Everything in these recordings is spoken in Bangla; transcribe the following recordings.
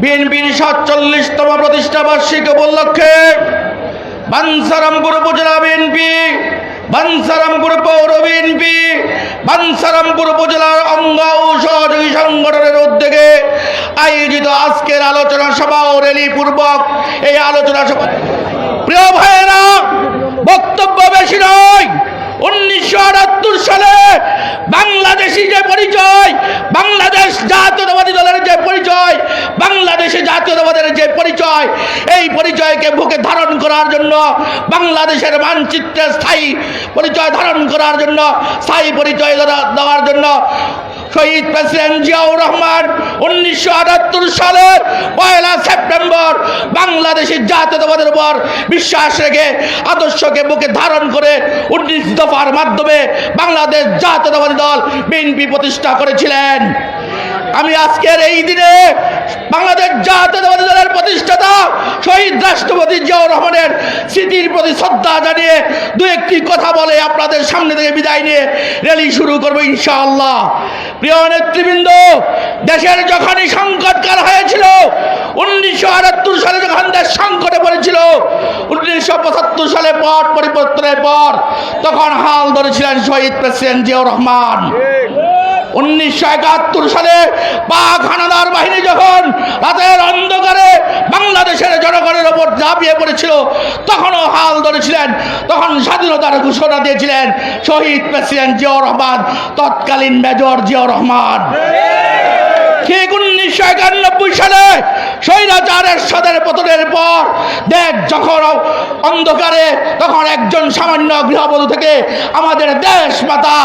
বিএনপির সাতচল্লিশতম প্রতিষ্ঠা বার্ষিকী উপলক্ষে বানসারামপুর উপজেলা বিএনপি, বানসারামপুর পৌর বিএনপি, বানসারামপুর উপজেলার অঙ্গ ও সহযোগী সংগঠনের উদ্যোগে আয়োজিত আজকের আলোচনা সভা ও রেলি পূর্বক এই আলোচনা সভা। প্রিয় ভাইয়েরা বক্তব্য বেশি নয় উনিশশো আটাত্তর সালে বাংলাদেশি যে পরিচয় বাংলাদেশ জাতীয়তাবাদী দলের যে পরিচয় জাতীয়তাবাদের যে পরিচয়, এই পরিচয়কে বুকে ধারণ করার জন্য, বাংলাদেশের মানচিত্রে স্থায়ী পরিচয় ধারণ করার জন্য, স্থায়ী পরিচয় দেওয়ার জন্য শহীদ প্রেসিডেন্ট জিয়াউর রহমান উনিশশো আটাত্তর সালের পয়লা সেপ্টেম্বর বাংলাদেশের জাতীয়তাবাদের উপর বিশ্বাস রেখে আদর্শকে বুকে ধারণ করে উনিশ দফার মাধ্যমে বাংলাদেশ জাতীয়তাবাদী দল বিএনপি প্রতিষ্ঠা করেছিলেন। আমি আজকের এই দিনে বাংলাদেশ জাতীয়তাবাদী দলের প্রতিষ্ঠাতা শহীদ রাষ্ট্রপতি জিয়াউর রহমানের স্মৃতির প্রতি শ্রদ্ধা জানিয়ে দু একটি কথা বলে আপনাদের সামনে থেকে বিদায় নিয়ে র্যালি শুরু করব ইনশাআল্লাহ। প্রিয় নেতৃবৃন্দ, দেশের যখনই সংকটকাল হয়েছিল, উনিশশো আটাত্তর সালে যখন দেশ সংকটে পড়েছিল, উনিশশো পঁচাত্তর সালে পট পরিবর্তনের পর তখন হাল ধরেছিলেন শহীদ প্রেসিডেন্ট জিয়াউর রহমান। উনিশশো একাত্তর সালে পাক হানাদার বাহিনী যখন রাতের অন্ধকারে বাংলাদেশের জনগণের ওপর ঝাঁপিয়ে পড়েছিল, তখনও হাল ধরেছিলেন, তখন স্বাধীনতার ঘোষণা দিয়েছিলেন শহীদ প্রেসিডেন্ট জিয়াউর রহমান, তৎকালীন মেজর জিয়াউর রহমান। ঠিক উনিশশো একানব্বই সালে স্বৈরাচারের সাদের পতনের পর দেখ যখন অন্ধকারে, তখন একজন সামান্য গৃহবধূ থেকে আমাদের দেশ মাতা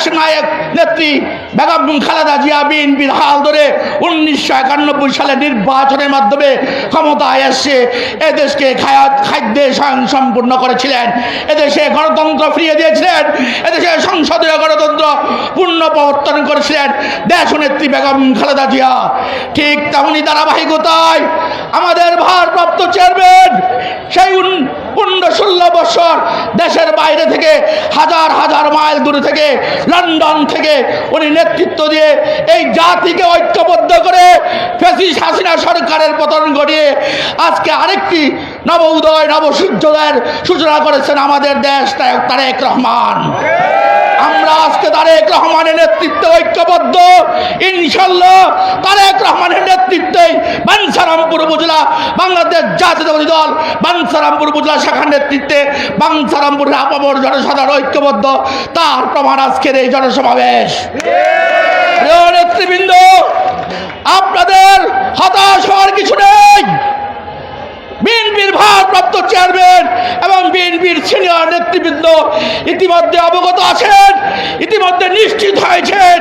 দেশ নায়ক নেত্রী বেগম খালেদা জিয়া বিএনপির হাল ধরে উনিশশো একানব্বই সালে নির্বাচনের মাধ্যমে ক্ষমতায় এসে এদেশকে খাদ্যে স্বয়ং সম্পূর্ণ করেছিলেন। এদেশে গণতন্ত্র ফিরিয়ে দিয়েছিলেন। এদেশে সংসদীয় গণতন্ত্র পূর্ণ প্রবর্তন করেছিলেন দেশ নেত্রী বেগম খালেদা জিয়া। ঠিক তেমনই ধারাবাহিকতায় আমাদের ভারপ্রাপ্ত চেয়ারম্যান সেই উন- পনেরো ষোলো বছর দেশের বাইরে থেকে হাজার হাজার মাইল দূরে থেকে লন্ডন থেকে উনি নেতৃত্ব দিয়ে এই জাতিকে ঐক্যবদ্ধ করে ফেসিস হাসিনা সরকারের পতন ঘটিয়ে আজকে আরেকটি নব উদয় নব সূর্যোদয়ের সূচনা করেছেন আমাদের দেশ, তারেক রহমান। আমরা আজকে তারেক রহমানের নেতৃত্বে ঐক্যবদ্ধ। ইনশাল্লাহ তারেক রহমানের নেতৃত্বে বাঞ্ছারামপুর উপজেলা বাংলাদেশ জাতীয়তাবাদী দল বাঞ্ছারামপুর উপজেলা শাখার নেতৃত্বে বাঞ্ছারামপুরের আপামর জনসাধারণ ঐক্যবদ্ধ। তার প্রমাণ আজকের এই জনসমাবেশ। নেতৃবৃন্দ, আপনাদের হতাশ হওয়ার কিছু নেই। ভারপ্রাপ্ত চেয়ারম্যান এবং বিএনপির সিনিয়র নেতৃবৃন্দ ইতিমধ্যে অবগত আছেন, ইতিমধ্যে নিশ্চিত হয়েছেন,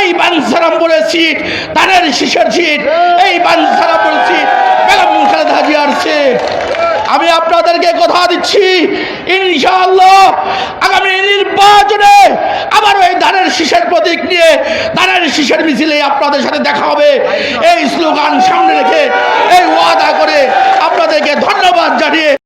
এই বাঞ্ছারামপুরের সিট ধানের শীষের সিট, এই বাঞ্ছারামপুরের সিট, বেগম খালেদা জিয়ার সিট। আমি আপনাদেরকে কথা দিচ্ছি, ইনশাআল্লাহ আগামী নির্বাচনে আবার ওই ধানের শীষের প্রতীক নিয়ে ধানের শীষের মিছিলে আপনাদের সাথে দেখা হবে। এই স্লোগান সামনে রেখে এই ওয়াদা করে আপনাদেরকে ধন্যবাদ জানিয়ে